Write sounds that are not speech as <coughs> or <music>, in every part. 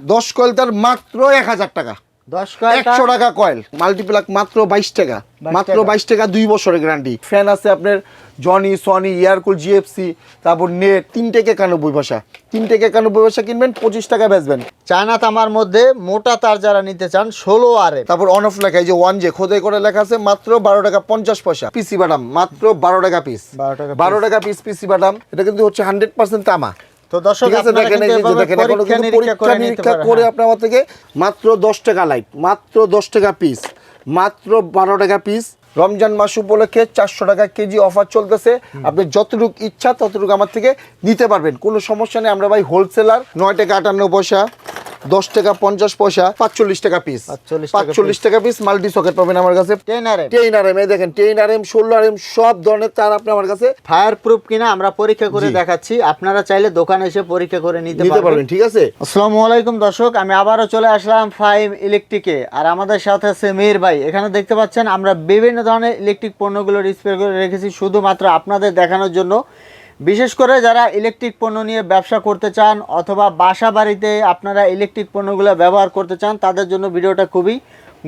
দশ কয়েল তার মাত্র এক হাজার টাকা। একশো টাকা কয়েল। মাল্টিপ্লাক মাত্র বাইশ টাকা। মাত্র বাইশ টাকা দুই বছরের গ্যারান্টি ফ্যান আছে আপনার জনি সনি এয়ারকুল জিএফসি তারপর নেট। তিন থেকে একানব্বই পয়সা। তিন থেকে একানব্বই পয়সা কিনবেন পঁচিশ টাকা বেচবেন। চায়না তামার মধ্যে মোটা তার যারা নিতে চান ষোলো আর। তারপর অন অফ লেখা এই যে ওয়ান জে খোদাই করে লেখা আছে মাত্র বারো টাকা পঞ্চাশ পয়সা। পিসি বাদাম মাত্র বারো টাকা পিস 12 টাকা বারো টাকা পিস পিসি বাদাম এটা কিন্তু হচ্ছে হান্ড্রেড পার্সেন্ট তামা। তো দর্শক আছে দেখেন এই যে দেখেন এখনও পরীক্ষা কিন্তু নিরীক্ষা পরীক্ষা করে নিরীক্ষা করে হ্যাঁ। আপনার আমার থেকে মাত্র দশ টাকা লাইট মাত্র দশ টাকা পিস মাত্র বারো টাকা পিস রমজান মাস উপলক্ষে চারশো টাকা কেজি অফার চলতেছে। আপনি যতটুকু ইচ্ছা ততটুকু আমার থেকে নিতে পারবেন। কোনো সমস্যা নেই। আমরা ভাই হোলসেলার নয় টাকা আটান্ন পয়সা। দশ টাকা পঞ্চাশ পয়সা পাঁচচল্লিশ টাকা পিস 45 টাকা পাঁচচল্লিশ টাকা পিস মাল্টি সকেট পাবেন আমার কাছে। Ten R ten R M এই দেখেন টেইন আর এম ষোলো আর এম সব ধরনের তার আপনি আমার কাছে ফায়ার প্রুফ কিনা আমরা পরীক্ষা করে দেখাচ্ছি। আপনারা চাইলে দোকানে এসে পরীক্ষা করে নিতে পারবেন। ঠিক আছে? আসসালামু আলাইকুম দর্শক আমি আবারও চলে আসলাম ফাইভ ইলেকট্রিকে আর আমাদের সাথে আছে মেহের ভাই। এখানে দেখতে পাচ্ছেন আমরা বিভিন্ন ধরনের ইলেকট্রিক পণ্যগুলো ডিসপ্লে করে রেখেছি শুধুমাত্র আপনাদের দেখানোর জন্য। বিশেষ করে যারা ইলেকট্রিক পণ্য নিয়ে ব্যবসা করতে চান অথবা বাসা বাড়িতে আপনারা ইলেকট্রিক পণ্যগুলো ব্যবহার করতে চান, তাদের জন্য ভিডিওটা খুবই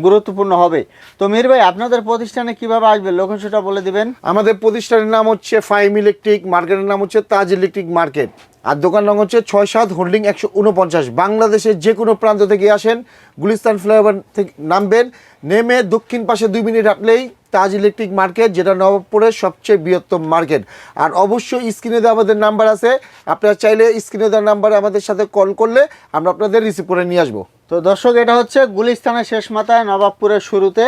গুরুত্বপূর্ণ হবে। তো মির ভাই, আপনাদের প্রতিষ্ঠানে কীভাবে আসবে? লোকেশনটা বলে দিবেন। আমাদের প্রতিষ্ঠানের নাম হচ্ছে ফাইম ইলেকট্রিক মার্কেটের নাম হচ্ছে তাজ ইলেকট্রিক মার্কেট। আর দোকান নাম হচ্ছে ছয় সাত হোল্ডিং একশো উনপঞ্চাশ। বাংলাদেশের যে কোনো প্রান্ত থেকে আসেন, গুলিস্তান ফ্লাইওভার থেকে নামবেন। নেমে দক্ষিণ পাশে দুই মিনিট হাঁটলেই তাজ ইলেকট্রিক মার্কেট, যেটা নবাবপুরের সবচেয়ে বৃহত্তম মার্কেট। আর অবশ্যই স্ক্রিনে দেওয়া আমাদের নাম্বার আছে। আপনারা চাইলে স্ক্রিনে দেওয়ার নাম্বারে আমাদের সাথে কল করলে আমরা আপনাদের রিসিভ করে নিয়ে আসব। তো দর্শক এটা হচ্ছে গুলিস্তানের শেষ মাথায় নবাবপুরের শুরুতে।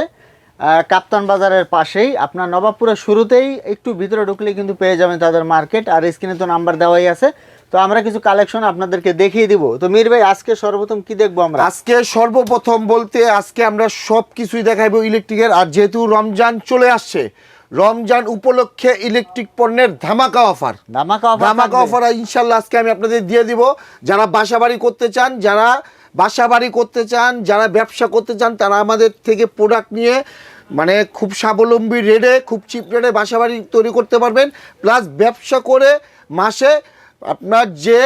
কাপ্তান বাজারের পাশেই। আপনার নবাবপুরের শুরুতেই একটু ভিতরে ঢুকলে কিন্তু পেয়ে যাবেন তাদের মার্কেট। আর স্ক্রিনে তো নাম্বার দেওয়াই আছে। তো আমরা কিছু কালেকশন আপনাদেরকে দেখিয়ে দিব। তো মির ভাই আজকে সর্বপ্রথম কি দেখব আমরা? আজকে সর্বপ্রথম বলতে আজকে আমরা সব কিছুই দেখাবো ইলেকট্রিকের। আর যেহেতু রমজান চলে আসছে রমজান উপলক্ষে ইলেকট্রিক পণ্যের ধামাকা অফার। ধামাকা offer ধামাকা অফার ইনশাল্লাহ আজকে আমি আপনাদের দিয়ে দিব। যারা বাসা বাড়ি করতে চান যারা বাসা বাড়ি করতে চান, যারা ব্যবসা করতে চান, তারা আমাদের থেকে প্রোডাক্ট নিয়ে মানে খুব স্বাবলম্বী রেটে খুব চিপ রেটে বাসা বাড়ি তৈরি করতে পারবেন। প্লাস ব্যবসা করে মাসে আপনার যে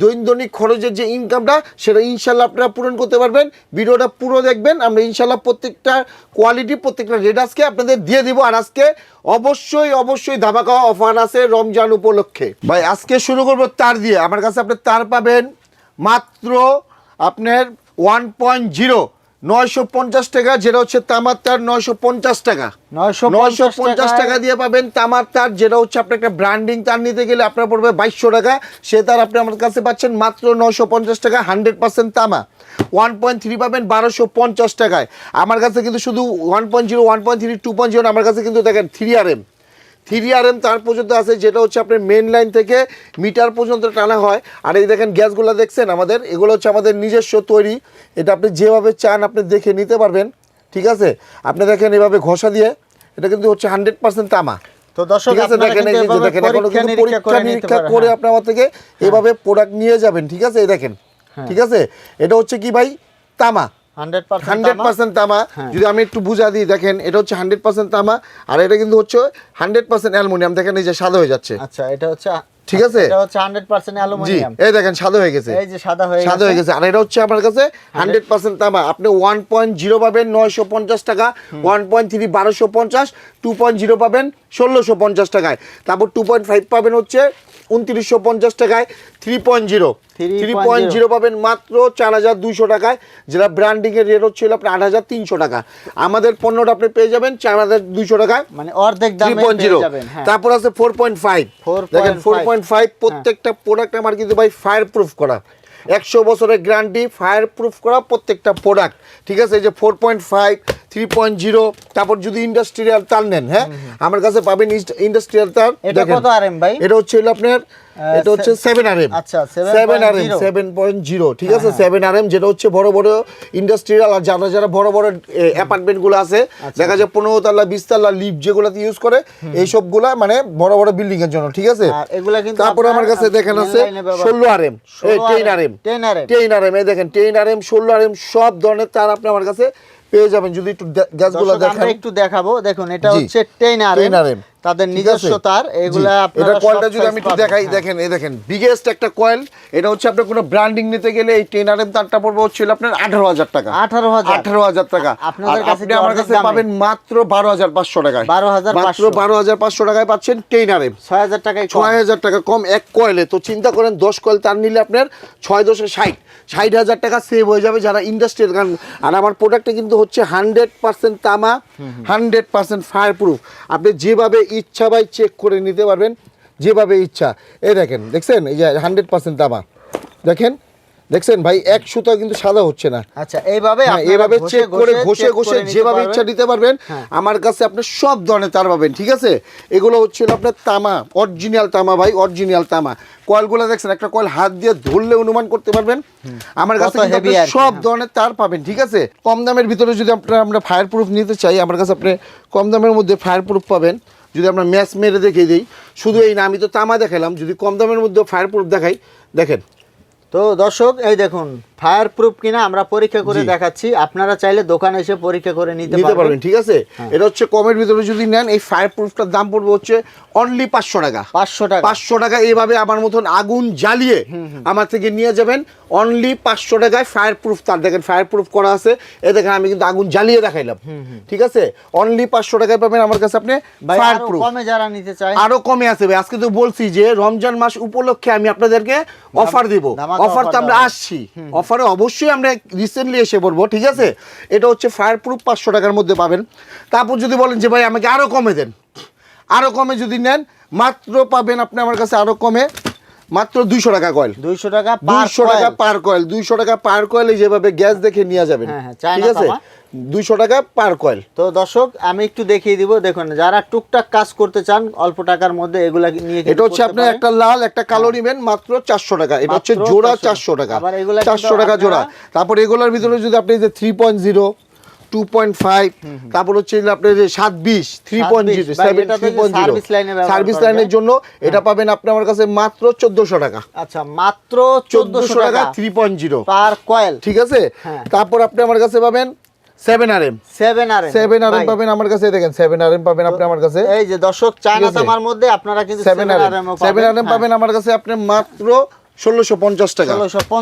দৈনন্দিন খরচের যে ইনকামটা সেটা ইনশাল্লাহ আপনারা পূরণ করতে পারবেন। ভিডিওটা পুরো দেখবেন। আমরা ইনশাল্লাহ প্রত্যেকটা কোয়ালিটি প্রত্যেকটা রেট আজকে আপনাদের দিয়ে দিব। আর আজকে অবশ্যই অবশ্যই ধাবা খাওয়া অফার আছে রমজান উপলক্ষে। ভাই, আজকে শুরু করব তার দিয়ে। আমার কাছে আপনি তার পাবেন মাত্র আপনার ওয়ান পয়েন্ট জিরো নয়শো পঞ্চাশ টাকা যেটা হচ্ছে তামার তার নয়শো পঞ্চাশ টাকা। 950 নয়শো পঞ্চাশ টাকা দিয়ে পাবেন তামার তার যেটা হচ্ছে আপনার একটা ব্র্যান্ডিং তার নিতে গেলে আপনার পড়বে বাইশশো টাকা। সে তার আপনি আমার কাছে পাচ্ছেন মাত্র নয়শো পঞ্চাশ টাকা হান্ড্রেড পার্সেন্ট তামা। ওয়ান পয়েন্ট থ্রি পাবেন বারোশো পঞ্চাশ টাকায়। আমার কাছে কিন্তু শুধু one point zero one point three two point zero আমার কাছে কিন্তু দেখেন three R M three R M তার পর্যন্ত আছে যেটা হচ্ছে আপনার মেন লাইন থেকে মিটার পর্যন্ত টানা হয়। আর এই দেখেন গ্যাসগুলো দেখছেন আমাদের? এগুলো হচ্ছে আমাদের নিজস্ব তৈরি। এটা আপনি যেভাবে চান আপনি দেখে নিতে পারবেন ঠিক আছে? আপনি দেখেন এভাবে ঘষা দিয়ে এটা কিন্তু হচ্ছে হান্ড্রেড পার্সেন্ট তামা। তো দর্শক দেখেন দেখেন এখনও কিন্তু নিরীক্ষা পরীক্ষা করে নিরীক্ষা করে হ্যাঁ। আপনি আমার থেকে এভাবে প্রোডাক্ট নিয়ে যাবেন ঠিক আছে? এই দেখেন ঠিক আছে? এটা হচ্ছে কি ভাই? তামা। 100% হান্ড্রেড তামা। পার্সেন্ট তামা। হ্যাঁ। যদি আমি একটু বুঝা দিই দেখেন এটা হচ্ছে হান্ড্রেড পার্সেন্ট তামা আর এটা কিন্তু হচ্ছে হান্ড্রেড পার্সেন্ট অ্যালুমিনিয়াম। দেখেন এই যে সাদা হয়ে যাচ্ছে। আচ্ছা এটা হচ্ছে ঠিক আছে? এটা হচ্ছে 100% অ্যালুমিনিয়াম। এই দেখেন সাদা হয়ে গেছে। এই যে সাদা হয়ে সাদা হয়ে গেছে। আর এটা হচ্ছে আমার কাছে হান্ড্রেড পার্সেন্ট তামা। আপনি ওয়ান পয়েন্ট জিরো পাবেন নয়শো পঞ্চাশ টাকা ওয়ান পয়েন্ট থ্রি বারোশো পঞ্চাশ টু পয়েন্ট জিরো পাবেন ষোলোশো পঞ্চাশ টাকায়। তারপর টু পয়েন্ট ফাইভ পাবেন হচ্ছে উনত্রিশশো পঞ্চাশ টাকায়। Three point zero three point 3.0 zero পাবেন মাত্র চার হাজার দুইশো টাকায় যেটা ব্র্যান্ডিংয়ের রেট হচ্ছিল আপনার আট হাজার তিনশো টাকা। আমাদের পণ্যটা আপনি পেয়ে যাবেন চার হাজার দুইশো টাকায়। মানে অর্ধেক থ্রি পয়েন্ট জিরো তারপর আছে ফোর পয়েন্ট ফাইভ দেখেন ফোর পয়েন্ট ফাইভ প্রত্যেকটা প্রোডাক্ট আমার কিন্তু ভাই ফায়ার প্রুফ করা। একশো বছরের গ্যারান্টি ফায়ার প্রুফ করা প্রত্যেকটা প্রোডাক্ট ঠিক আছে এই যে four point five three point zero তারপর যদি ইন্ডাস্ট্রিয়াল তার নেন হ্যাঁ আমার কাছে পাবেন ইন্ডাস্ট্রিয়াল তার। এটা কত RM ভাই? এটা হচ্ছে আপনার এটা হচ্ছে সেভেন আর এম আচ্ছা, seven R M seven point zero ঠিক আছে? সেভেন আর এম যেটা হচ্ছে বড় বড় ইন্ডাস্ট্রিয়াল আর যারা যারা বড় বড় অ্যাপার্টমেন্টগুলো আছে আচ্ছা। দেখা যায় পনেরো তাল্লা বিশ তাল্লা লিফট যেগুলোতে ইউজ করে এইসবগুলা মানে বড় বড় বিল্ডিং এর জন্য ঠিক আছে? এগুলা কিন্তু তারপরে আমার কাছে দেখেন আছে ষোলো R M ten R M 10 RM ten R M এই দেখেন টেন আর এম ষোলো আর এম সব ধরনের তার আপনি আমার কাছে পেয়ে যাবেন। যদি একটু গ্যাসগুলো দেখেন। একটু দেখাবো। দেখুন এটা হচ্ছে 10 আর 10 RM তাদের নিজস্ব তার এগুলা এটা কয়েলটা যদি আমি একটু দেখাই হ্যাঁ। দেখেন এই দেখেন বিগেস্ট একটা কয়েল এটা হচ্ছে আপনার কোনো ব্র্যান্ডিং নিতে গেলে এই টেন আর এম তারটা পড়বে হচ্ছে আপনার আঠারো হাজার টাকা। 18,000 আঠারো হাজার টাকা। আপনাদের কাছে আমার কাছে পাবেন মাত্র বারো হাজার পাঁচশো টাকায়। 12,500 মাত্র বারো হাজার পাঁচশো টাকায় পাচ্ছেন টেন আর এম ছয় হাজার টাকায়। ছয় হাজার টাকা কম এক কয়েলে তো চিন্তা করেন দশ কয়েল তার নিলে আপনার ছয় দশে ষাট। ষাট হাজার টাকা সেভ হয়ে যাবে যারা ইন্ডাস্ট্রিয়াল গান আর আমার প্রোডাক্টটা কিন্তু হচ্ছে হান্ড্রেড পার্সেন্ট তামা হান্ড্রেড পার্সেন্ট ফায়ার প্রুফ আপনি যেভাবে ইচ্ছা ভাই চেক করে নিতে পারবেন যেভাবে ইচ্ছা। এই দেখেন দেখছেন? এই যে হান্ড্রেড পার্সেন্ট তামা দেখেন? দেখছেন ভাই? এক সুতা কিন্তু সাদা হচ্ছে না। আচ্ছা এইভাবে হ্যাঁ, এভাবে চেক করে ঘষে ঘষে যেভাবে ইচ্ছা দিতে পারবেন। হ্যাঁ। আমার কাছে আপনি সব ধরনের তার পাবেন ঠিক আছে? এগুলো হচ্ছে আপনার তামা অরিজিনাল তামা ভাই অরিজিনাল তামা। কয়েলগুলো দেখছেন একটা কয়েল হাত দিয়ে ধরলে অনুমান করতে পারবেন। আমার কাছে সব হ্যাঁ। ধরনের তার পাবেন ঠিক আছে? কম দামের ভিতরে যদি আপনারা আমরা ফায়ার প্রুফ নিতে চাই আমার কাছে আপনি কম দামের মধ্যে ফায়ার প্রুফ পাবেন। যদি আমরা ম্যাচ মেরে দেখে দিই, শুধু এই না, আমি তো তামা দেখালাম যদি কম দামের মধ্যে ফায়ার প্রুফ দেখাই, দেখেন। তো দর্শক, এই দেখুন ফায়ার প্রুফ কিনা আমরা পরীক্ষা করে দেখাচ্ছি। আপনারা চাইলে দোকানে এসে পরীক্ষা করে নিতে পারবেন। ঠিক আছে? এটা হচ্ছে কমের ভিতরে যদি নেন এই ফায়ার প্রুফটার দাম পড়বে হচ্ছে অনলি পাঁচশো টাকা। পাঁচশো টাকা। পাঁচশো টাকা এইভাবে আমার মতন আগুন জ্বালিয়ে আমার থেকে নিয়ে যাবেন। অনলি পাঁচশো টাকায় ফায়ার প্রুফ তার। দেখেন ফায়ার প্রুফ করা আছে। এ দেখেন আমি কিন্তু আগুন জ্বালিয়ে দেখাইলাম। ঠিক আছে? অনলি পাঁচশো টাকায় পাবেন আমার কাছে আপনি ফায়ার প্রুফ কমে যারা নিতে চায়। আরও কমে আছে ভাই। আজকে তো বলছি যে রমজান মাস উপলক্ষে আমি আপনাদেরকে অফার দিব। অফার তো আমরা। আসছি। অফারে অবশ্যই আমরা রিসেন্টলি এসে পড়ব, ঠিক আছে? এটা হচ্ছে ফায়ার প্রুফ পাঁচশো টাকার মধ্যে পাবেন। তারপর যদি বলেন যে ভাই আমাকে আরও কমে দেন আরও কমে যদি নেন, মাত্র পাবেন আপনি আমার কাছে আরও কমে মাত্র দুইশো টাকা কয়েল। দুইশো টাকা দুইশো টাকা পার কয়েল দুইশো টাকা পার কয়েল যেভাবে গ্যাস দেখে নিয়ে যাবেন। হ্যাঁ, হ্যাঁ, ঠিক আছে? দুইশো টাকা পার কয়েল। তো দর্শক আমি একটু দেখিয়ে দিব দেখুন যারা টুকটাক কাজ করতে চান অল্প টাকার মধ্যে এগুলা নিয়ে এটা হচ্ছে আপনার একটা লাল একটা কালো নিবেন মাত্র চারশো টাকা। এটা হচ্ছে জোড়া চারশো টাকা। চারশো টাকা। জোড়া। তারপর এগুলোর ভিতরে যদি আপনি যে three point zero two point five তারপর হচ্ছে আপনার যে সাত বিশ three point zero 720 seven three point zero service লাইনের জন্য এটা পাবেন আপনি আমার কাছে মাত্র চোদ্দশো টাকা। আচ্ছা মাত্র চোদ্দশো টাকা three point zero per coil ঠিক আছে? হ্যাঁ। তারপর আপনি আমার কাছে পাবেন seven R M seven R seven R M পাবেন আমার কাছে দেখেন সেভেন আর এম পাবেন আপনি আমার কাছে। এই যে দর্শক চায়না? তামার মধ্যে আপনারা কিন্তু seven R M seven R M পাবেন। আমার কাছে আপনি মাত্র ষোলোশো পঞ্চাশ টাকা।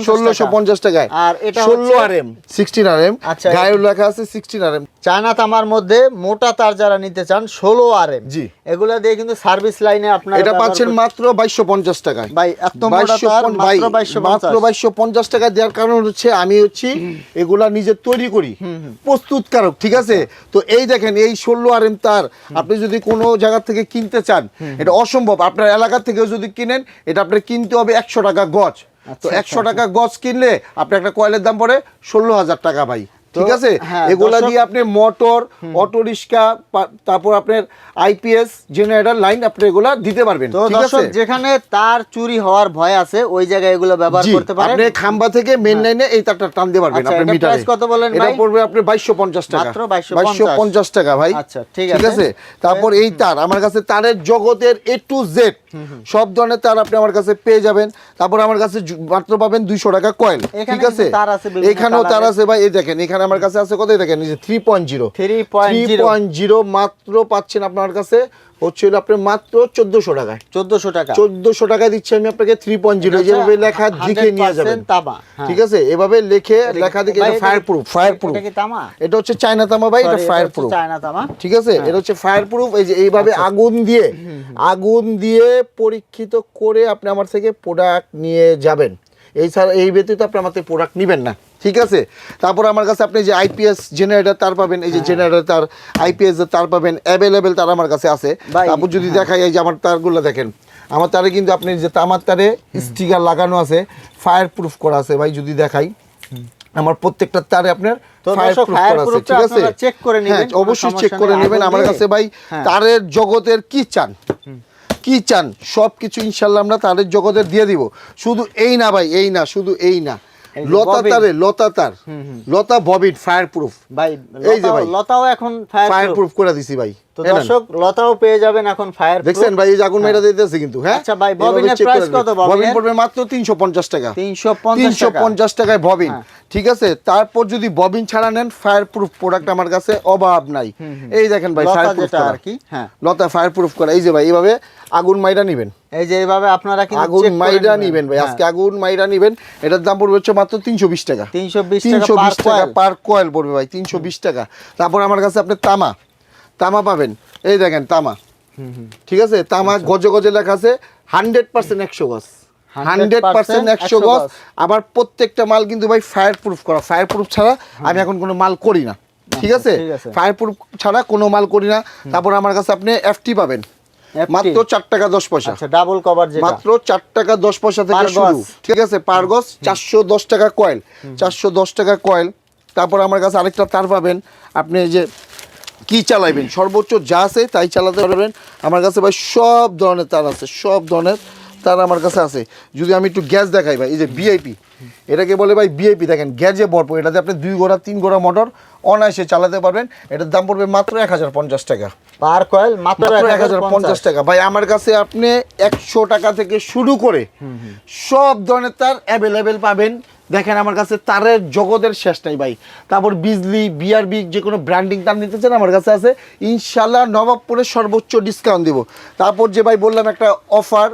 ষোলোশো পঞ্চাশ টাকায়। আর এটা ষোলো R M sixteen R M আচ্ছা, লেখা আছে সিক্সটিন আর এম চায়না তামার মধ্যে মোটা তার যারা নিতে চান ষোলো আর এম জি। এগুলা দিয়ে কিন্তু সার্ভিস লাইনে আপনারা এটা পাচ্ছেন মাত্র বাইশশো পঞ্চাশ টাকায়। ভাই মাত্র বাইশশো পঞ্চাশ। টাকা দেওয়ার কারণ হচ্ছে আমি হচ্ছি এগুলা নিজে তৈরি করি। প্রস্তুতকারক ঠিক আছে? তো এই দেখেন এই ষোলো আর এম তার আপনি যদি কোনো জায়গা থেকে কিনতে চান এটা অসম্ভব। আপনার এলাকা থেকেও যদি কিনেন এটা আপনার কিনতে হবে একশো টাকা গজ। তো আচ্ছা, একশো টাকা গজ কিনলে আপনি একটা কয়েলের দাম পড়ে ষোলো হাজার টাকা ভাই। ঠিক আছে? হ্যাঁ, এগুলা দিয়ে আপনি মোটর অটো রিক্সা তারপর আপনার আইপিএস জেনারেটর লাইন আপনি এগুলা দিতে পারবেন ঠিক আছে? যেখানে তার চুরি হওয়ার ভয় আছে ওই জায়গায় এগুলো ব্যবহার করতে পারেন। আপনি খাম্বা থেকে মেন লাইনে এই তারটা টান দিতে পারবেন এটার মিটারে price কত বললেন এটা পড়বে আপনি 2250 টাকা। মাত্র 2250 পঞ্চাশ। টাকা ভাই। আচ্ছা, ঠিক আছে ঠিক আছে। তারপর এই তার আমার কাছে তারের জগতের এ টু জেড সব ধরনের তার আপনি আমার কাছে পেয়ে যাবেন। তারপর আমার কাছে মাত্র পাবেন 200 টাকা কয়েল ঠিক আছে? তার আছে এখানেও তার। আছে ভাই এই দেখেন এখানে আমার কাছে আছে এই দেখেন? যে 3.0 3.0 3.0 মাত্র পাচ্ছেন আপনার কাছে হচ্ছিল আপনি মাত্র 1400 টাকায়। চোদ্দশো টাকা। চোদ্দশো টাকা দিচ্ছি আমি আপনাকে থ্রি পয়েন্ট জিরো যেভাবে লেখা দিকে নিয়ে যাবেন। তামা, হ্যাঁ। ঠিক আছে? এভাবে লিখে লেখা দিকে ফায়ার প্রুফ এটা- ফায়ার প্রুফ তামা? এটা হচ্ছে চায়না তামা ভাই এটা ফায়ার প্রুফ চায়না তামা। ঠিক আছে? হ্যাঁ। এটা হচ্ছে ফায়ার প্রুফ এই যে এইভাবে আচ্ছা। আগুন দিয়ে আগুন দিয়ে পরীক্ষিত করে আপনি আমার থেকে প্রোডাক্ট নিয়ে যাবেন। এই ছাড়া এই ব্যতীত আপনি আমার থেকে প্রোডাক্ট নেবেন না। ঠিক আছে? তারপর আমার কাছে আপনি যে আইপিএস জেনারেটর তার পাবেন এই যে হ্যাঁ। জেনারেটর তার আইপিএস তার পাবেন অ্যাভেলেবেল তার আমার কাছে আছে। তারপর যদি দেখাই এই যে আমার তারগুলো দেখেন আমার তারে কিন্তু আপনি যে তামার তারে স্টিকার লাগানো আছে ফায়ার প্রুফ করা আছে ভাই যদি দেখাই। আমার প্রত্যেকটা তারে আপনার ঠিক আছে? check করে হ্যাঁ, নেবেন, অবশ্যই চেক করে নেবেন। আমার কাছে ভাই হ্যাঁ। তারের জগতের কি চান? কি চান? সব কিছু ইনশাল্লাহ আমরা তারের জগতের দিয়ে দিব। শুধু এই না ভাই এই না শুধু এই না। লতা লতাতার তারে লতা তার। লতা ববিন ফায়ার প্রুফ ভাই এই যে ভাই। লতাও এখন ফায়ার প্রুফ করে দিছি ভাই। তো দর্শক লতাও পেয়ে যাবেন এখন ফায়ার দেখছেন ভাই এই আগুন দিতেছে কিন্তু হ্যাঁ? আচ্ছা ভাই, ববিনের নেবেন। কত ববিন পড়বে মাত্র তিনশো পঞ্চাশ টাকা। তিনশো পঞ্চাশ তিনশো পঞ্চাশ টাকায় ববিন হ্যাঁ। ঠিক আছে? তারপর যদি ববিন ছাড়া নেন ফায়ার প্রুফ প্রোডাক্ট আমার কাছে অভাব নাই। এই দেখেন ভাই ফায়ার প্রুফ আর কি, হ্যাঁ। লতা ফায়ার প্রুফ করা। এই যে ভাই এইভাবে আগুন মাইরা নিবেন। এই যে এইভাবে আপনারা কিন্তু আগুন মাইরা নেবেন। ভাই হ্যাঁ। আজকে আগুন মাইরা নিবেন। এটার দাম পড়বে হচ্ছে মাত্র তিনশো বিশ টাকা। 320 টাকা তিনশো per বিশ টাকা পার কয়েল পড়বে ভাই তিনশো বিশ টাকা। তারপর আমার কাছে আপনি তামা। তামা পাবেন। এই দেখেন তামা। ঠিক আছে? তামা আচ্ছা। গজে গজে লেখা আছে হান্ড্রেড পার্সেন্ট একশো গজ। হান্ড্রেড পার্সেন্ট একশো 100 গজ। আবার প্রত্যেকটা মাল কিন্তু ভাই ফায়ার প্রুফ করা। ফায়ার প্রুফ ছাড়া আমি এখন কোনো মাল করি না। ঠিক আছে? ঠিক ফায়ার প্রুফ ছাড়া কোনো মাল করি না। তারপর আমার কাছে আপনি এফটি পাবেন। মাত্র চার টাকা দশ পয়সা। আচ্ছা ডাবল কভার মাত্র চার টাকা দশ পয়সা থেকে শুরু। ঠিক আছে? পার গজ চারশো দশ টাকা কয়েল চারশো দশ টাকা কয়েল তারপর আমার কাছে আরেকটা তার পাবেন। আপনি এই যে কি চালাইবেন? সর্বোচ্চ যা আছে তাই চালাতে পারবেন। আমার কাছে ভাই সব ধরনের তার আছে, সব ধরনের। তার আমার কাছে আছে। যদি আমি একটু গ্যাস দেখাই ভাই এই যে বিআইপি এটাকে বলে ভাই বিআইপি দেখেন গ্যাজে ভরপুর। এটাতে আপনি দুই গোড়া তিন গোড়া মোটর অনায়াসে চালাতে পারবেন। এটার দাম পড়বে মাত্র এক হাজার পঞ্চাশ টাকা। পার কয়েল মাত্র এক হাজার পঞ্চাশ। টাকা। ভাই আমার কাছে আপনি একশো টাকা থেকে শুরু করে সব ধরনের তার অ্যাভেলেবেল পাবেন। দেখেন আমার কাছে তারের জগতের শেষ নাই ভাই। তারপর বিজলি বিআরবি যে কোনো ব্র্যান্ডিং তার নিতে চান আমার কাছে আছে। ইনশাল্লাহ নবাবপুরে সর্বোচ্চ ডিসকাউন্ট দিব। তারপর যে ভাই বললাম একটা অফার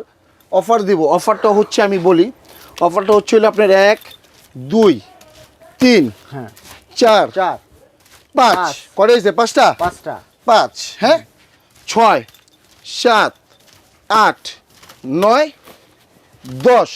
অফার দিব। অফারটা হচ্ছে আমি বলি অফারটা হচ্ছে হলো আপনার এক দুই তিন হ্যাঁ। চার চার। পাঁচ। কত হয়েছে? পাঁচটা? পাঁচটা। পাঁচ হ্যাঁ? ছয় সাত আট নয় দশ।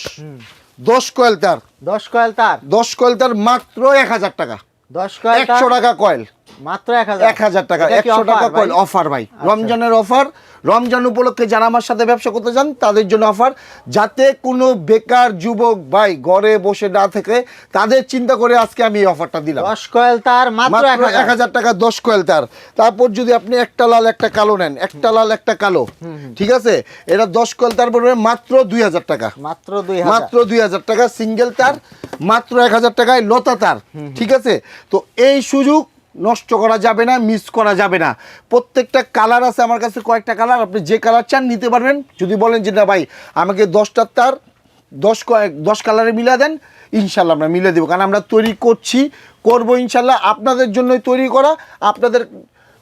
দশ কয়েল তার। দশ কয়েল তার। দশ কয়েল তার মাত্র এক হাজার টাকা। দশ কয়েল একশো টাকা কয়েল। মাত্র এক হাজার। টাকা একশো টাকা? আচ্ছা। কয়েল অফার ভাই। রমজানের অফার রমজান উপলক্ষে যারা আমার সাথে ব্যবসা করতে চান তাদের জন্য অফার যাতে কোনো বেকার যুবক ভাই ঘরে বসে না থেকে তাদের চিন্তা করে আজকে আমি এই অফারটা দিলাম। দশ কয়েল তার মাত্র এক হাজার। টাকা দশ কয়েল তার। তারপর যদি আপনি একটা লাল একটা কালো নেন একটা লাল একটা কালো ঠিক আছে? এটা দশ কয়েল তার পড়বে মাত্র দুই হাজার টাকা। মাত্র দুই হাজার। মাত্র দুই হাজার টাকা সিঙ্গেল তার মাত্র এক হাজার টাকায় লতা তার ঠিক আছে? তো এই সুযোগ নষ্ট করা যাবে না মিস করা যাবে না। প্রত্যেকটা কালার আছে আমার কাছে, কয়েকটা কালার আপনি যে কালার চান নিতে পারবেন। যদি বলেন যে, না ভাই, আমাকে দশটার তার, দশ কয়েক, দশ কালারে মিলা দেন, ইনশাল্লাহ আমরা মিলে দেবো। কারণ আমরা তৈরি করছি, করব ইনশাল্লাহ। আপনাদের জন্যই তৈরি করা, আপনাদের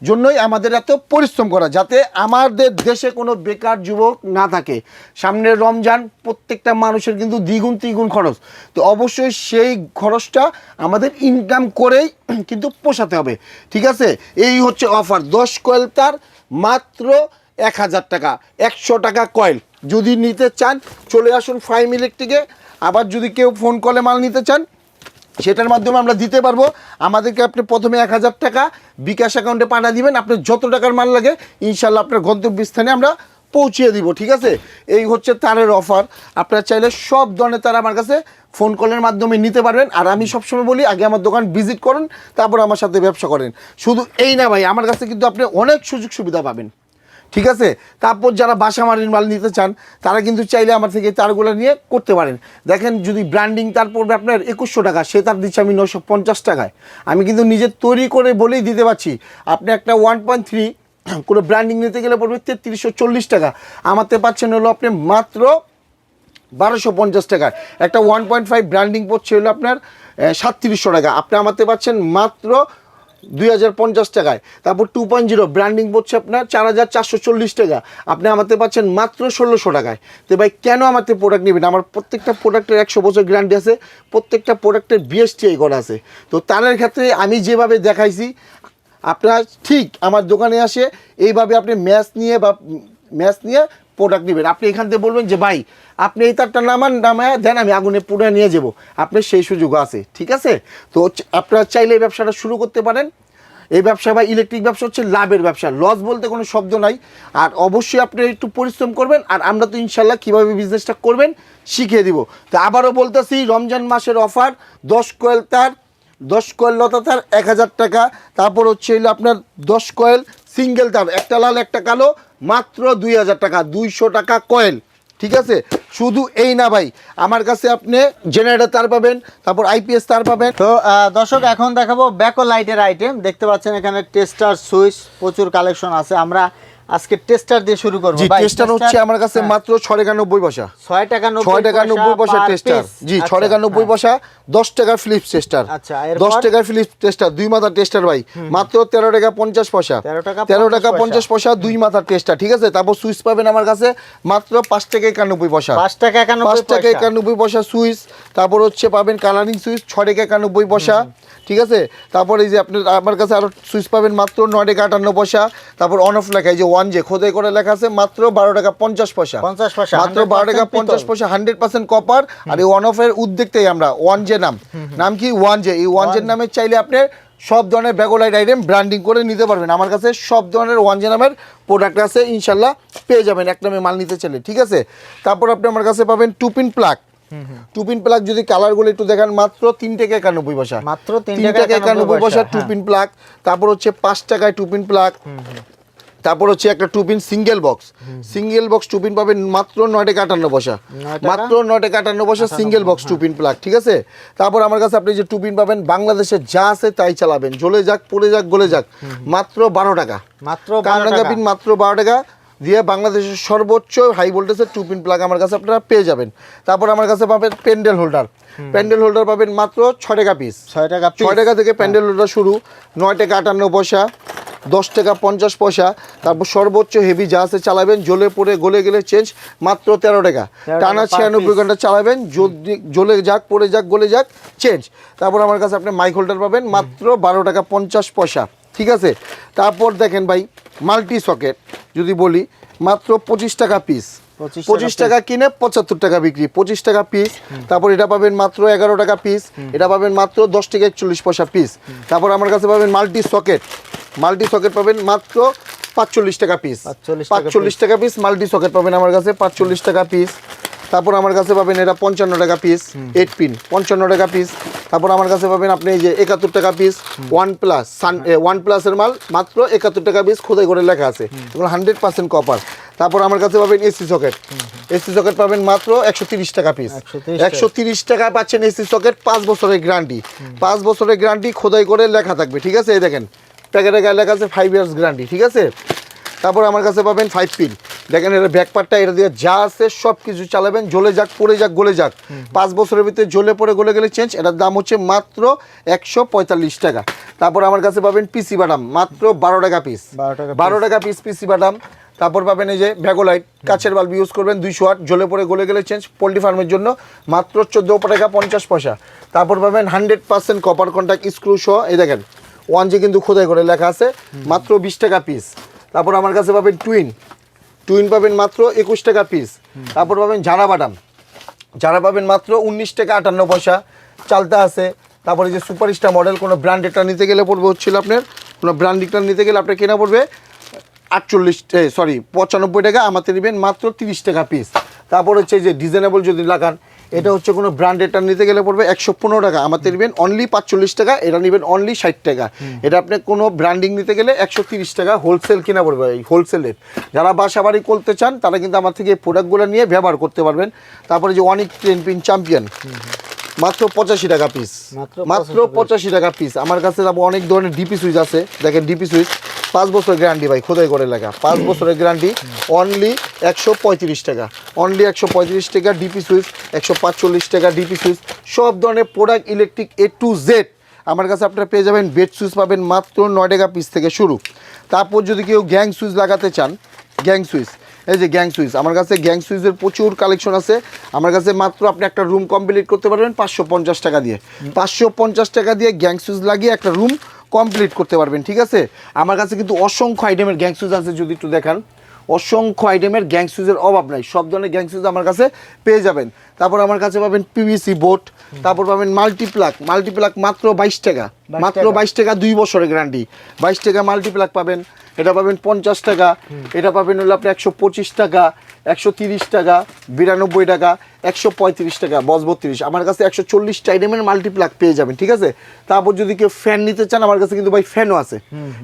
জন্যই আমাদের এত পরিশ্রম করা, যাতে আমাদের দেশে কোনো বেকার যুবক না থাকে। সামনে রমজান, প্রত্যেকটা মানুষের কিন্তু দ্বিগুণ তিগুণ খরচ। তো অবশ্যই সেই খরচটা আমাদের ইনকাম করেই <clears throat> কিন্তু পোষাতে হবে। ঠিক আছে? এই হচ্ছে অফার দশ কয়েল তার মাত্র এক হাজার টাকা। একশো টাকা কয়েল যদি নিতে চান, চলে আসুন ফাইভ ইলেকট্রিকে আবার যদি কেউ ফোন কলে মাল নিতে চান সেটার মাধ্যমে আমরা দিতে পারব। আমাদেরকে আপনি প্রথমে এক হাজার টাকা বিকাশ অ্যাকাউন্টে পাঠা দিবেন। আপনার যত টাকার মাল লাগে, ইনশাল্লাহ আপনার গন্তব্যস্থানে আমরা পৌঁছিয়ে দিব, ঠিক আছে? এই হচ্ছে তারের অফার। আপনারা চাইলে সব ধরনের তারা আমার কাছে ফোন কলের মাধ্যমে নিতে পারবেন। আর আমি সবসময় বলি, আগে আমার দোকান ভিজিট করুন, তারপর আমার সাথে ব্যবসা করেন। শুধু এই না ভাই, আমার কাছে কিন্তু আপনি অনেক সুযোগ সুবিধা পাবেন। ঠিক আছে? তারপর যারা বাসামারির মাল নিতে চান, তারা কিন্তু চাইলে আমার থেকে তারগুলো নিয়ে করতে পারেন। দেখেন, যদি ব্র্যান্ডিং তার পড়বে আপনার একুশশো টাকা, সে তার দিচ্ছে আমি নশো পঞ্চাশ টাকায়। আমি কিন্তু নিজে তৈরি করে বলেই দিতে পারছি। আপনি একটা ওয়ান পয়েন্ট থ্রি কোনো ব্র্যান্ডিং নিতে গেলে পড়বে তেত্রিশশো চল্লিশ টাকা। আমাতে পাচ্ছেন হলো আপনি মাত্র বারোশো পঞ্চাশ টাকায়। একটা ওয়ান পয়েন্ট ফাইভ ব্র্যান্ডিং পড়ছে হলো আপনার সাতত্রিশশো টাকা। আপনি আমাতে পাচ্ছেন মাত্র দুই হাজার পঞ্চাশ টাকায়। তারপর টু পয়েন্ট জিরো ব্র্যান্ডিং পড়ছে আপনার চার হাজার চারশো চল্লিশ টাকা। আপনি আমাতে পাচ্ছেন মাত্র ষোলোশো টাকায়। তো ভাই, কেন আমাতে প্রোডাক্ট নেবেন? আমার প্রত্যেকটা প্রোডাক্টের একশো বছর গ্যারান্টি আছে, প্রত্যেকটা প্রোডাক্টের বিএসটিআই করা আছে। তো তাদের ক্ষেত্রে আমি যেভাবে দেখাইছি, আপনার ঠিক আমার দোকানে আসে, এইভাবে আপনি ম্যাচ নিয়ে বা ম্যাচ নিয়ে প্রোডাক্ট নেবেন। আপনি এখান থেকে বলবেন যে, ভাই, আপনি এই তারটা নামান, নামায় দেন, আমি আগুনে পুড়ে নিয়ে যাব। আপনার সেই সুযোগ আছে, ঠিক আছে? তো আপনারা চাইলে এই ব্যবসাটা শুরু করতে পারেন। এই ব্যবসা বা ইলেকট্রিক ব্যবসা হচ্ছে লাভের ব্যবসা। লস বলতে কোনো শব্দ নাই। আর অবশ্যই আপনি একটু পরিশ্রম করবেন, আর আমরা তো ইনশাল্লাহ কীভাবে বিজনেসটা করবেন শিখিয়ে দিব। তো আবারও বলতেছি, রমজান মাসের অফার দশ কয়েল তার, দশ কয়েল লতা তার, এক হাজার টাকা। তারপর হচ্ছে হলো আপনার দশ কয়েল সিঙ্গেল তার, একটা লাল, একটা কালো। মাত্র দুই হাজার টাকা, দুইশো টাকা কয়েন ঠিক আছে? শুধু এই না ভাই, আমার কাছে আপনি জেনারেটর তার পাবেন, তারপর আইপিএস তার পাবেন। তো দর্শক, এখন দেখাবো ব্যাকো লাইটের আইটেম দেখতে পাচ্ছেন এখানে টেস্টার সুইচ প্রচুর কালেকশন আছে। আমরা আজকে টেস্টার দিয়ে শুরু করব। জি টেস্টার হচ্ছে আমার কাছে হ্যাঁ, মাত্র ছয় টাকা নব্বই পয়সা। ছয় টাকা নব্বই ছয় টাকা নব্বই পয়সা টেস্টার জি আচ্ছা, ছয় টাকা নব্বই হ্যাঁ। পয়সা দশ টাকার ফিলিপস টেস্টার আচ্ছা, এরপর? দশ টাকার ফিলিপস টেস্টার দুই মাথার টেস্টার ভাই। মাত্র তেরো টাকা পঞ্চাশ পয়সা। 13 টাকা তেরো 50 টাকা পঞ্চাশ পয়সা। দুই মাথার টেস্টার ঠিক আছে? তারপর সুইচ পাবেন আমার কাছে মাত্র পাঁচ টাকা একানব্বই পয়সা। পাঁচ টাকা একানব্বই পাঁচ টাকা পয়সা। একানব্বই পয়সা সুইচ। তারপর হচ্ছে পাবেন কালারিং সুইচ ছয় টাকা একানব্বই পয়সা। ঠিক আছে? তারপর এই যে আপনি আমার কাছে আরও সুইচ পাবেন মাত্র নয় টাকা আটান্ন পয়সা। তারপর অন অফ লেখা এই যে ওয়ান জে খোদাই করে লেখা আছে মাত্র বারো টাকা পঞ্চাশ পয়সা। 50 পয়সা, মাত্র বারো টাকা পঞ্চাশ পয়সা হান্ড্রেড পার্সেন্ট কপার আর এই ওয়ান অফের উদ্যোগটাই আমরা ওয়ান জে নাম। নাম কি? ওয়ান জে এই ওয়ান জের নামে চাইলে আপনি সব ধরনের ব্যাগোলাইট আইটেম ব্র্যান্ডিং করে নিতে পারবেন। আমার কাছে সব ধরনের ওয়ান জে নামের প্রোডাক্ট আছে ইনশাল্লাহ পেয়ে যাবেন এক নামে মাল নিতে চাইলে ঠিক আছে? তারপর আপনি আমার কাছে পাবেন টুপিন প্লাগ টুপিন প্লাগ যদি কালারগুলো একটু দেখেন মাত্র তিন টাকা একানব্বই পয়সা। মাত্র তিন টাকা একানব্বই পয়সা হ্যাঁ। টুপিন প্লাগ তারপর হচ্ছে পাঁচ টাকায় টুপিন প্লাগ তারপর হচ্ছে একটা two pin single box single box two pin পাবেন মাত্র নয় টাকা আটান্ন পয়সা। মাত্র নয় টাকা আটান্ন পয়সা সিঙ্গেল বক্স টুপিন প্লাগ ঠিক আছে? তারপর আমার কাছে আপনি যে টুপিন পাবেন বাংলাদেশে যা আছে তাই চালাবেন। জ্বলে যাক পড়ে যাক গলে যাক মাত্র বারো টাকা। মাত্র বারো টাকা। পিন মাত্র বারো টাকা দিয়ে বাংলাদেশের সর্বোচ্চ হাই ভোল্টেজের টু পিন প্লাগ আমার কাছে আপনারা পেয়ে যাবেন। তারপর আমার কাছে পাবেন প্যান্ডেল হোল্ডার প্যান্ডেল হোল্ডার পাবেন মাত্র ছয় টাকা পিস ছয় টাকা। ছয় টাকা থেকে প্যান্ডেল হোল্ডার শুরু নয় টাকা আটান্ন পয়সা দশ টাকা পঞ্চাশ পয়সা। তারপর সর্বোচ্চ হেভি আছে চালাবেন জ্বলে পড়ে গলে গেলে চেঞ্জ মাত্র তেরো টাকা। টানা ছিয়ানব্বই ঘণ্টা চালাবেন যদি জ্বলে যাক পড়ে যাক গলে যাক চেঞ্জ তারপর আমার কাছে আপনি মাইক হোল্ডার পাবেন মাত্র বারো টাকা পঞ্চাশ পয়সা। ঠিক আছে? তারপর দেখেন ভাই মাল্টি সকেট যদি বলি মাত্র পঁচিশ টাকা পিস পঁচিশ টাকা কিনে পঁচাত্তর টাকা বিক্রি। পঁচিশ টাকা পিস তারপর এটা পাবেন মাত্র এগারো টাকা পিস এটা পাবেন মাত্র দশ টাকা একচল্লিশ পয়সা পিস তারপর আমার কাছে পাবেন মাল্টি সকেট মাল্টি সকেট পাবেন মাত্র পাঁচচল্লিশ টাকা পিস পাঁচচল্লিশ টাকা পিস মাল্টি সকেট পাবেন আমার কাছে পাঁচচল্লিশ টাকা পিস তারপর আমার কাছে পাবেন এটা পঞ্চান্ন টাকা পিস এইট পিন পঞ্চান্ন টাকা পিস তারপর আমার কাছে পাবেন আপনি এই যে একাত্তর টাকা piece one plus sun one প্লাসের মাল মাত্র একাত্তর টাকা পিস খোদাই করে লেখা আছে। এগুলো হান্ড্রেড পার্সেন্ট কপার তারপর আমার কাছে পাবেন এসি সকেট এসি সকেট পাবেন মাত্র একশো তিরিশ টাকা পিস একশো তিরিশ টাকা। পাচ্ছেন এসি সকেট পাঁচ বছরের গ্যারান্টি পাঁচ বছরের গ্যারান্টি খোদাই করে লেখা থাকবে ঠিক আছে? এই দেখেন প্যাকেটে গায়ে লেখা আছে ফাইভ ইয়ার্স গ্যারান্টি ঠিক আছে? তারপর আমার কাছে পাবেন ফাইভ পিন দেখেন এটা ব্যাকপারটা এটা দিয়ে যা আছে সব কিছু চালাবেন জ্বলে যাক পড়ে যাক গলে যাক। পাঁচ বছরের ভিতরে জ্বলে পড়ে গলে গেলে চেঞ্জ এটার দাম হচ্ছে মাত্র একশো পঁয়তাল্লিশ টাকা। তারপর আমার কাছে পাবেন পিসি বাদাম মাত্র বারো টাকা পিস 12 টাকা বারো টাকা পিস পিসি বাদাম তারপর পাবেন এই যে ভ্যাগোলাইট কাছের বাল্ব ইউজ করবেন দুইশো আট জ্বলে পড়ে গলে গেলে চেঞ্জ পোলট্রি ফার্মের জন্য মাত্র চোদ্দ টাকা পঞ্চাশ পয়সা। তারপর পাবেন hundred percent copper contact screw সহ এই দেখেন ওয়ান জি কিন্তু খোদাই করে লেখা আছে মাত্র বিশ টাকা পিস তারপর আমার কাছে পাবেন টুইন টুইন পাবেন মাত্র একুশ টাকা পিস তারপর পাবেন ঝাড়া বাদাম। ঝাড়া পাবেন মাত্র উনিশ টাকা আটান্ন পয়সা। চালতা আছে। তারপরে যে সুপার স্টার মডেল কোনো ব্র্যান্ডেডটা নিতে গেলে পড়বে হচ্ছিল আপনার কোনো ব্র্যান্ডেডটা নিতে গেলে আপনার কেনা পড়বে আটচল্লিশ সরি পঁচানব্বই টাকা। আমাদের নেবেন মাত্র তিরিশ টাকা পিস তারপর হচ্ছে যে ডিজাইনেবল যদি লাগান এটা হচ্ছে কোনো ব্র্যান্ডেডটা নিতে গেলে পড়বে একশো পনেরো টাকা। আমাদের নেবেন অনলি পাঁচচল্লিশ টাকা এটা নেবেন অনলি ষাট টাকা। এটা আপনি কোনো ব্র্যান্ডিং নিতে গেলে একশো তিরিশ টাকা হোলসেল কিনা পড়বে এই হোলসেলের যারা বাসা বাড়ি করতে চান তারা কিন্তু আমার থেকে এই প্রোডাক্টগুলো নিয়ে ব্যবহার করতে পারবেন। তারপরে যে অনেক ট্রেন পিন চ্যাম্পিয়ন মাত্র পঁচাশি টাকা পিস মাত্র পঁচাশি টাকা পিস আমার কাছে যাব অনেক ধরনের ডিপি সুইচ আছে। দেখেন ডিপি সুইচ পাঁচ বছরের গ্যারান্টি ভাই খোদাই করে লেখা। পাঁচ বছরের গ্যারান্টি অনলি একশো পঁয়ত্রিশ টাকা। অনলি একশো পঁয়ত্রিশ টাকা ডিপি সুইচ একশো পাঁচচল্লিশ টাকা ডিপি সুইচ সব ধরনের product electric A to Z আমার কাছে আপনারা পেয়ে যাবেন বেড সুইচ পাবেন মাত্র নয় টাকা পিস থেকে শুরু। তারপর যদি কেউ গ্যাং সুইচ লাগাতে চান গ্যাং সুইচ এই যে গ্যাং সুইচ আমার কাছে গ্যাং সুইচের প্রচুর কালেকশন আছে। আমার কাছে মাত্র আপনি একটা রুম কমপ্লিট করতে পারবেন পাঁচশো পঞ্চাশ টাকা দিয়ে। পাঁচশো পঞ্চাশ টাকা দিয়ে গ্যাং সুইচ লাগিয়ে একটা রুম কমপ্লিট করতে পারবেন, ঠিক আছে? আমার কাছে কিন্তু অসংখ্য আইটেমের গ্যাং সুইচ আছে, যদি একটু দেখান। অসংখ্য আইটেমের গ্যাং সুইচের অভাব নাই, সব ধরনের গ্যাং সুইচ আমার কাছে পেয়ে যাবেন। তারপর আমার কাছে পাবেন পিভিসি বোট তারপর পাবেন মাল্টিপ্লাক মাল্টিপ্লাক মাত্র বাইশ টাকা। মাত্র বাইশ টাকা দুই বছরের গ্যারান্টি বাইশ টাকা মাল্টিপ্লাক পাবেন এটা পাবেন পঞ্চাশ টাকা এটা পাবেন হলো আপনি একশো পঁচিশ টাকা একশো তিরিশ টাকা বিরানব্বই টাকা একশো পঁয়ত্রিশ টাকা বস বত্রিশ। আমার কাছে একশো চল্লিশটা আইটেমের মাল্টিপ্লাক পেয়ে যাবেন ঠিক আছে? তারপর যদি কেউ ফ্যান নিতে চান আমার কাছে কিন্তু ভাই ফ্যানও আছে।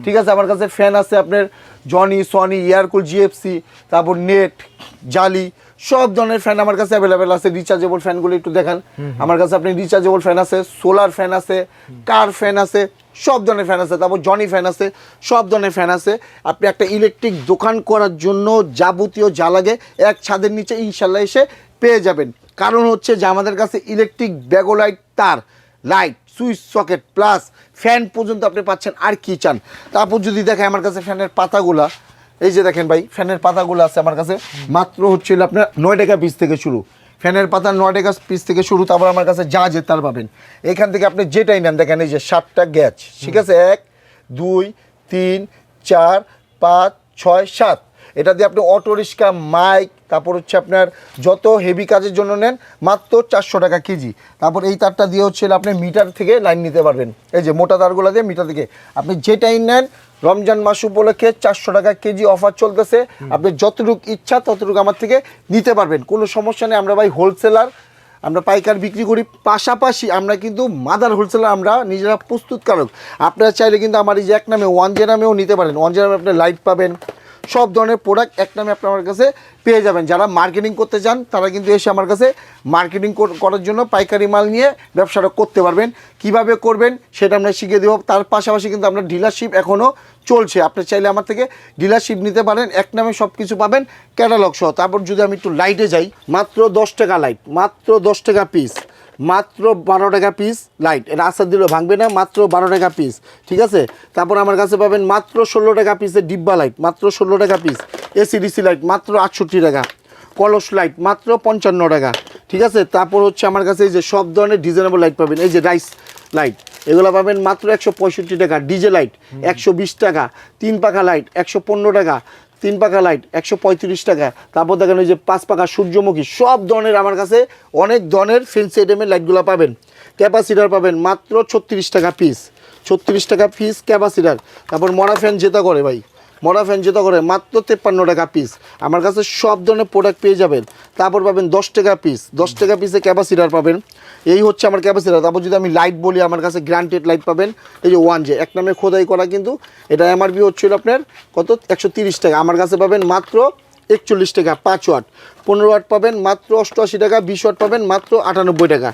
ঠিক আছে? আমার কাছে ফ্যান আছে আপনার জনি সনি এয়ারকুল জিএফসি তারপর নেট জালি সব ধরনের ফ্যান আমার কাছে অ্যাভেলেবেল আছে। রিচার্জেবল ফ্যানগুলো একটু দেখান। আমার কাছে আপনি রিচার্জেবল ফ্যান আছে সোলার ফ্যান আছে কার ফ্যান আছে সব ধরনের ফ্যান আছে। তারপর জনি ফ্যান আছে সব ধরনের ফ্যান আছে। আপনি একটা ইলেকট্রিক দোকান করার জন্য যাবতীয় যা লাগে এক ছাদের নিচে ইনশাল্লাহ এসে পেয়ে যাবেন। কারণ হচ্ছে যে আমাদের কাছে ইলেকট্রিক ব্যাগোলাইট তার light switch socket plus fan পর্যন্ত আপনি পাচ্ছেন। আর কি চান? তারপর যদি দেখেন আমার কাছে ফ্যানের পাতাগুলা এই যে দেখেন ভাই, ফ্যানের পাতাগুলো আছে আমার কাছে। মাত্র হচ্ছিল আপনার নয় টাকা পিস থেকে শুরু। ফ্যানের পাতা নয় টাকা পিস থেকে শুরু, তারপর আমার কাছে যা যে তার পাবেন। এখান থেকে আপনি যেটাই নেন, দেখেন এই যে সাতটা গ্যাচ ঠিক আছে? এক, দুই, তিন, চার, পাঁচ, ছয়, সাত। এটা দিয়ে আপনি অটো, রিক্সা, মাইক, তারপর হচ্ছে আপনার যত হেভি কাজের জন্য নেন, মাত্র চারশো টাকা কেজি। তারপর এই তারটা দিয়ে হচ্ছে আপনি মিটার থেকে লাইন নিতে পারবেন। এই যে মোটা তারগুলো দিয়ে মিটার থেকে। আপনি যেটাই নেন রমজান মাস উপলক্ষে চারশো টাকা কেজি অফার চলতেছে। আপনি যতটুকু ইচ্ছা ততটুকু আমার থেকে নিতে পারবেন। কোনো সমস্যা নেই আমরা ভাই হোলসেলার আমরা পাইকার বিক্রি করি। পাশাপাশি আমরা কিন্তু মাদার হোলসেলার আমরা নিজেরা প্রস্তুতকারক। আপনারা চাইলে কিন্তু আমার এই যে এক নামে ওয়ান জে নামেও নিতে পারেন। ওয়ান জে নামে আপনি লাইট পাবেন। সব ধরনের প্রোডাক্ট এক নামে আপনি আমার কাছে পেয়ে যাবেন। যারা মার্কেটিং করতে চান, তারা কিন্তু এসে আমার কাছে মার্কেটিং করার জন্য পাইকারি মাল নিয়ে ব্যবসাটা করতে পারবেন। কীভাবে করবেন সেটা আমরা শিখিয়ে দেবো। তার পাশাপাশি কিন্তু আপনার ডিলারশিপ এখনও চলছে। আপনি চাইলে আমার থেকে ডিলারশিপ নিতে পারেন। এক নামে সব কিছু পাবেন ক্যাটালগ সহ। তারপর যদি আমি একটু লাইটে যাই, মাত্র দশ টাকা লাইট মাত্র দশ টাকা পিস মাত্র বারো টাকা পিস লাইট এটা আসার দিলেও ভাঙবে না, মাত্র বারো টাকা পিস ঠিক আছে? তারপর আমার কাছে পাবেন মাত্র ষোলো টাকা পিসের ডিব্বা লাইট মাত্র ষোলো টাকা পিস এসি ডিসি লাইট মাত্র আটষট্টি টাকা। কলস লাইট মাত্র পঞ্চান্ন টাকা। ঠিক আছে? তারপর হচ্ছে আমার কাছে এই যে সব ধরনের ডিজাইনেবল লাইট পাবেন। এই যে রাইস লাইট এগুলো পাবেন মাত্র একশো পঁয়ষট্টি টাকা। ডিজে লাইট একশো বিশ টাকা। তিন পাখা লাইট একশো পনেরো টাকা। তিন পাকা লাইট একশো পঁয়ত্রিশ টাকা। তারপর দেখেন ওই যে পাঁচ পাকা সূর্যমুখী, সব ধরনের আমার কাছে অনেক ধরনের ফেন্সি আইটেমের লাইটগুলো পাবেন। ক্যাপাসিটার পাবেন মাত্র ছত্রিশ টাকা পিস ছত্রিশ টাকা পিস ক্যাপাসিটার তারপর মরা ফ্যান যেটা করে ভাই। মরা ফ্যান যেটা করে মাত্র তেপ্পান্ন টাকা পিস আমার কাছে সব ধরনের প্রোডাক্ট পেয়ে যাবেন। তারপর পাবেন দশ টাকা পিস দশ টাকা পিসে ক্যাপাসিটার পাবেন। এই হচ্ছে আমার ক্যাপাসিটার তারপর যদি আমি লাইট বলি, আমার কাছে গ্রান্টেড লাইট পাবেন। এই যে ওয়ান জে এক নামে খোদাই করা কিন্তু। এটা এমআরপি হচ্ছিল আপনার কত? একশো টাকা। আমার কাছে পাবেন মাত্র একচল্লিশ টাকা, পাঁচ ওয়াট পনেরো ওয়াট পাবেন মাত্র অষ্টআশি টাকা, বিশ ওয়াট পাবেন মাত্র আটানব্বই টাকা।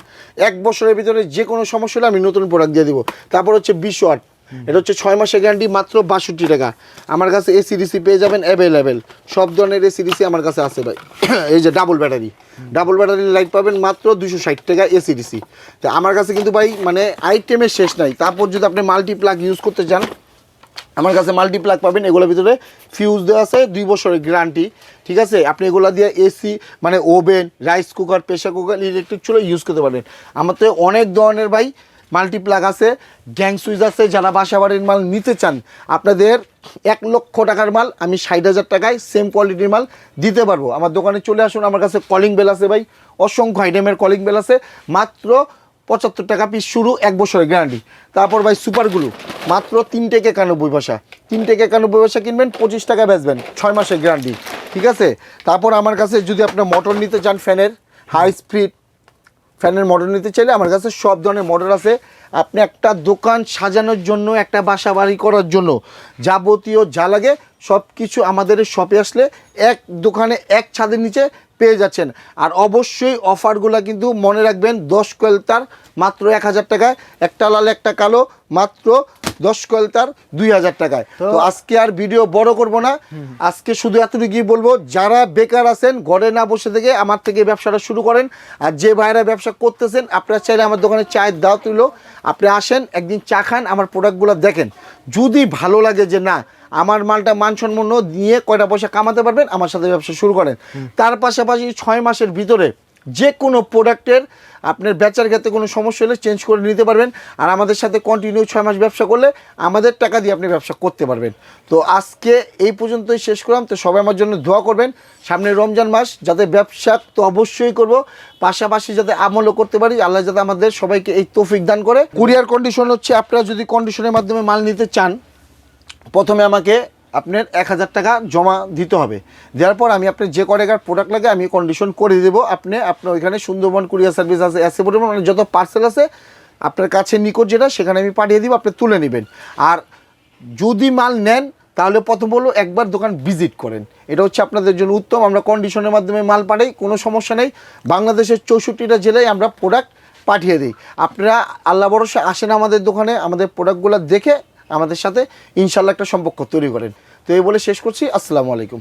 এক বছরের ভিতরে যে কোনো সমস্যা হলে আমি নতুন প্রোডাক্ট দিয়ে দিব। তারপর হচ্ছে বিশ ওয়াট এটা হচ্ছে ছয় মাসের গ্যারান্টি মাত্র বাষট্টি টাকা। আমার কাছে এসি ডিসি পেয়ে যাবেন অ্যাভেলেবেল সব ধরনের এসি ডিসি আমার কাছে আছে ভাই। <coughs> এই যে double battery double battery light পাবেন মাত্র দুশো ষাট টাকা এসি ডিসি তো আমার কাছে কিন্তু ভাই মানে আইটেমের শেষ নাই। তারপর যদি আপনি মাল্টি প্লাগ ইউজ করতে চান, আমার কাছে মাল্টি প্লাগ পাবেন। এগুলোর ভিতরে ফিউজ দেওয়া আছে, দুই বছরের গ্যারান্টি ঠিক আছে? আপনি এগুলো দিয়ে এসি মানে oven rice cooker pressure cooker electric চুলো ইউজ করতে পারেন আমার তো অনেক ধরনের ভাই মাল্টি প্লাগ আছে, গ্যাং সুইচ আছে, যারা বাসা বাড়ির মাল নিতে চান, আপনাদের এক লক্ষ টাকার মাল আমি ষাট হাজার টাকায় সেম কোয়ালিটির মাল দিতে পারব। আমার দোকানে চলে আসুন, আমার কাছে কলিং বেল আছে ভাই। অসংখ্য আইটেমের কলিং বেল আছে। মাত্র পঁচাত্তর টাকা পিস শুরু, এক বছরের গ্যারান্টি তারপর ভাই সুপারগুলো মাত্র তিন থেকে একানব্বই পয়সা। তিন থেকে একানব্বই পয়সা কিনবেন, পঁচিশ টাকা বেচবেন, ছয় মাসের গ্যারান্টি ঠিক আছে? তারপর আমার কাছে যদি আপনার মোটর নিতে চান ফ্যানের হাই স্পিড ফ্যানের মডেল নিতে চাইলে আমার কাছে সব ধরনের মডেল আছে। আপনি একটা দোকান সাজানোর জন্য, একটা বাসা বাড়ি করার জন্য যাবতীয় যা লাগে সব কিছু আমাদের শপে আসলে এক দোকানে এক ছাদের নিচে পেয়ে যাচ্ছেন। আর অবশ্যই অফারগুলো কিন্তু মনে রাখবেন, দশ কোয়েল তার মাত্র এক হাজার টাকায়। একটা লাল, একটা কালো, মাত্র দশ কোয়েল তার দুই হাজার টাকায়। তো আজকে আর ভিডিও বড় করব না। আজকে শুধু এতটুকুই বলব যারা বেকার আছেন ঘরে না বসে থেকে আমার থেকে ব্যবসাটা শুরু করেন। আর যে ভাইরা ব্যবসা করতেছেন আপনারা চাইলে আমার দোকানে চায়ের দাও তুলো। আপনি আসেন একদিন চা খান আমার প্রোডাক্টগুলো দেখেন। যদি ভালো লাগে যে না আমার মালটা মানসম্পন্ন নিয়ে কয়টা পয়সা কামাতে পারবেন আমার সাথে ব্যবসা শুরু করেন। তার পাশাপাশি ছয় মাসের ভিতরে যে কোনো প্রোডাক্টের আপনার বেচার ক্ষেত্রে কোনো সমস্যা হলে চেঞ্জ করে নিতে পারবেন। আর আমাদের সাথে কন্টিনিউ ছয় মাস ব্যবসা করলে আমাদের টাকা দিয়ে আপনি ব্যবসা করতে পারবেন। তো আজকে এই পর্যন্তই শেষ করলাম। তো সবাই আমার জন্য দোয়া করবেন। সামনে রমজান মাস, যাতে ব্যবসা তো অবশ্যই করব। পাশাপাশি যাতে আমলও করতে পারি, আল্লাহ যাতে আমাদের সবাইকে এই তৌফিক দান করে। কুরিয়ার কন্ডিশন হচ্ছে, আপনারা যদি কন্ডিশনের মাধ্যমে মাল নিতে চান, প্রথমে আমাকে আপনার এক হাজার টাকা জমা দিতে হবে। দেওয়ার পর আমি আপনার যে করেকার প্রোডাক্ট লাগে আমি কন্ডিশন করে দেবো। আপনি, আপনার ওইখানে সুন্দরবন কুরিয়ার সার্ভিস আছে এসে পরিমাণ মানে যত পার্সেল আছে, আপনার কাছে নিকট যেটা, সেখানে আমি পাঠিয়ে দিব, আপনি তুলে নেবেন। আর যদি মাল নেন, তাহলে প্রথম বলো একবার দোকান ভিজিট করেন। এটা হচ্ছে আপনাদের জন্য উত্তম। আমরা কন্ডিশনের মাধ্যমে মাল পাঠাই, কোনো সমস্যা নেই। বাংলাদেশের চৌষট্টিটা জেলায় আমরা প্রোডাক্ট পাঠিয়ে দিই। আপনারা আল্লাহ বরসে আসেন আমাদের দোকানে, আমাদের প্রোডাক্টগুলো দেখে আমাদের সাথে ইনশাল্লাহ একটা সম্পর্ক তৈরি করেন। তো এই বলে শেষ করছি। আসসালামু আলাইকুম।